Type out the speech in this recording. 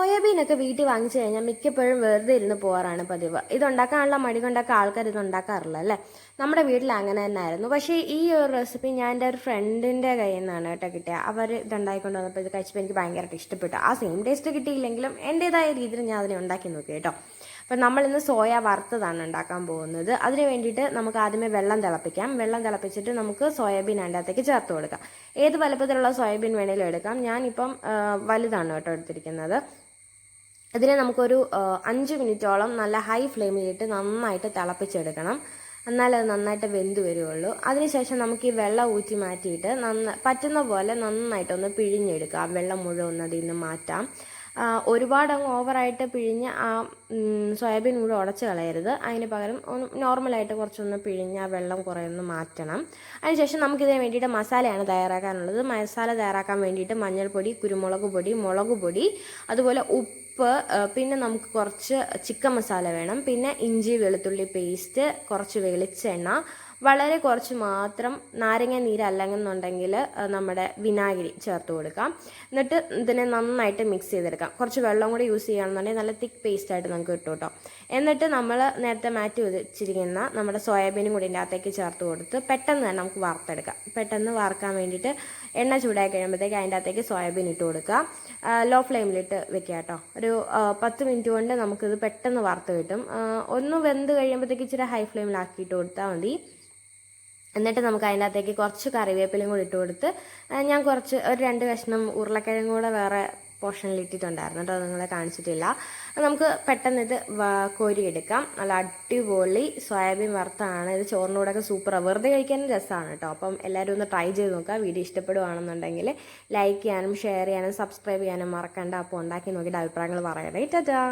സോയാബീനൊക്കെ വീട്ടിൽ വാങ്ങിച്ചു കഴിഞ്ഞാൽ മിക്കപ്പോഴും വെറുതെ ഇരുന്ന് പോകാറാണ് പതിവ്. ഇതുണ്ടാക്കാനുള്ള മടി കൊണ്ടൊക്കെ ആൾക്കാർ ഇത് ഉണ്ടാക്കാറില്ല അല്ലേ? നമ്മുടെ വീട്ടിൽ അങ്ങനെ തന്നെ ആയിരുന്നു പക്ഷേ ഈ ഒരു റെസിപ്പി ഞാൻ എന്റെ ഒരു ഫ്രണ്ടിന്റെ കയ്യിൽ നിന്നാണ് കേട്ടോ കിട്ടിയത് അവർ ഇതുണ്ടായിക്കൊണ്ട് വന്നപ്പോൾ ഇത് കഴിച്ചപ്പോൾ എനിക്ക് ഭയങ്കരമായിട്ട് ഇഷ്ടപ്പെട്ടു. ആ സെയിം ടേസ്റ്റ് കിട്ടിയില്ലെങ്കിലും എന്റേതായ രീതിയിൽ ഞാൻ അതിനെ ഉണ്ടാക്കി നോക്കി കേട്ടോ. അപ്പം നമ്മളിന്ന് സോയ വറുത്തതാണ് ഉണ്ടാക്കാൻ പോകുന്നത്. അതിന് വേണ്ടിയിട്ട് നമുക്ക് ആദ്യമേ വെള്ളം തിളപ്പിക്കാം. വെള്ളം തിളപ്പിച്ചിട്ട് നമുക്ക് സോയാബീൻ അതിന്റെ അകത്തേക്ക് ചേർത്ത് കൊടുക്കാം. ഏത് വലുപ്പത്തിലുള്ള സോയാബീൻ വേണേലും എടുക്കാം. ഞാനിപ്പം വലുതാണ് കേട്ടോ എടുത്തിരിക്കുന്നത്. ഇതിനെ നമുക്കൊരു അഞ്ച് മിനിറ്റോളം നല്ല ഹൈ ഫ്ലെയിമിലിട്ട് നന്നായിട്ട് തിളപ്പിച്ചെടുക്കണം. എന്നാലത് നന്നായിട്ട് വെന്ത് വരുള്ളൂ അതിനുശേഷം നമുക്ക് ഈ വെള്ളം ഊറ്റി മാറ്റിയിട്ട് നന്ന പറ്റുന്ന പോലെ നന്നായിട്ടൊന്ന് പിഴിഞ്ഞെടുക്കാം. വെള്ളം മുഴുവൻ അതിൽ നിന്ന് മാറ്റാം. ഒരുപാട് അങ്ങ് ഓവറായിട്ട് പിഴിഞ്ഞ് ആ സോയാബീൻ കൂടെ ഉടച്ച് കളയരുത്. അതിന് പകരം ഒന്ന് നോർമലായിട്ട് കുറച്ചൊന്ന് പിഴിഞ്ഞ് ആ വെള്ളം കുറേ ഒന്ന് മാറ്റണം. അതിനുശേഷം നമുക്കിതിന് വേണ്ടിയിട്ട് മസാലയാണ് തയ്യാറാക്കാനുള്ളത്. മസാല തയ്യാറാക്കാൻ വേണ്ടിയിട്ട് മഞ്ഞൾപ്പൊടി കുരുമുളക് പൊടി മുളക് പൊടി അതുപോലെ ഉപ്പ് ഉപ്പ് പിന്നെ നമുക്ക് കുറച്ച് ചിക്കൻ മസാല വേണം. പിന്നെ ഇഞ്ചി വെളുത്തുള്ളി പേസ്റ്റ് കുറച്ച് വെളിച്ചെണ്ണ വളരെ കുറച്ച് മാത്രം നാരങ്ങ നീര് അല്ലെന്നുണ്ടെങ്കിൽ നമ്മുടെ വിനാഗിരി ചേർത്ത് കൊടുക്കാം. എന്നിട്ട് ഇതിനെ നന്നായിട്ട് മിക്സ് ചെയ്തെടുക്കാം. കുറച്ച് വെള്ളം കൂടി യൂസ് ചെയ്യുകയാണെന്നുണ്ടെങ്കിൽ നല്ല തിക്ക് പേസ്റ്റ് ആയിട്ട് നമുക്ക് കിട്ടും കേട്ടോ. എന്നിട്ട് നമ്മൾ നേരത്തെ മാറ്റി വെച്ചിരിക്കുന്ന നമ്മുടെ സോയാബീനും കൂടി ഇതിന്റെ അകത്തേക്ക് ചേർത്ത് കൊടുത്ത് പെട്ടെന്ന് തന്നെ നമുക്ക് വറുത്തെടുക്കാം. പെട്ടെന്ന് വറുക്കാൻ വേണ്ടിയിട്ട് എണ്ണ ചൂടായി കഴിയുമ്പോഴത്തേക്ക് അതിന്റെ അകത്തേക്ക് സോയാബീൻ ഇട്ട് കൊടുക്കുക. ലോ ഫ്ലെയിമിലിട്ട് വെക്കുക കേട്ടോ. ഒരു പത്ത് മിനിറ്റ് കൊണ്ട് നമുക്കിത് പെട്ടെന്ന് വറുത്ത് കിട്ടും. ഒന്ന് വെന്ത് കഴിയുമ്പോഴത്തേക്ക് ഇച്ചിരി ഹൈ ഫ്ലെയിമിലാക്കിയിട്ട് കൊടുത്താൽ മതി. എന്നിട്ട് നമുക്ക് അതിനകത്തേക്ക് കുറച്ച് കറിവേപ്പിലും കൂടി ഇട്ട് കൊടുത്ത് ഞാൻ കുറച്ച് ഒരു രണ്ട് കഷ്ണം ഉരുളക്കിഴങ്ങ് കൂടെ വേറെ പോർഷനിൽ ഇട്ടിട്ടുണ്ടായിരുന്നു കേട്ടോ നിങ്ങളെ കാണിച്ചിട്ടില്ല. നമുക്ക് പെട്ടെന്ന് ഇത് കോരിയെടുക്കാം നല്ല അടിപൊളി സോയാബീൻ വറുത്താണ്. ഇത് ചോറിന്റെ കൂടെയൊക്കെ സൂപ്പറാണ് വെറുതെ കഴിക്കാനും രസമാണ് കേട്ടോ. അപ്പം എല്ലാവരും ഒന്ന് ട്രൈ ചെയ്ത് നോക്കുക. വീഡിയോ ഇഷ്ടപ്പെടുകയാണെന്നുണ്ടെങ്കിൽ ലൈക്ക് ചെയ്യാനും ഷെയർ ചെയ്യാനും സബ്സ്ക്രൈബ് ചെയ്യാനും മറക്കണ്ട. അപ്പോൾ ഉണ്ടാക്കി നോക്കിയിട്ട് അഭിപ്രായങ്ങൾ പറയണേ. ടാറ്റാ!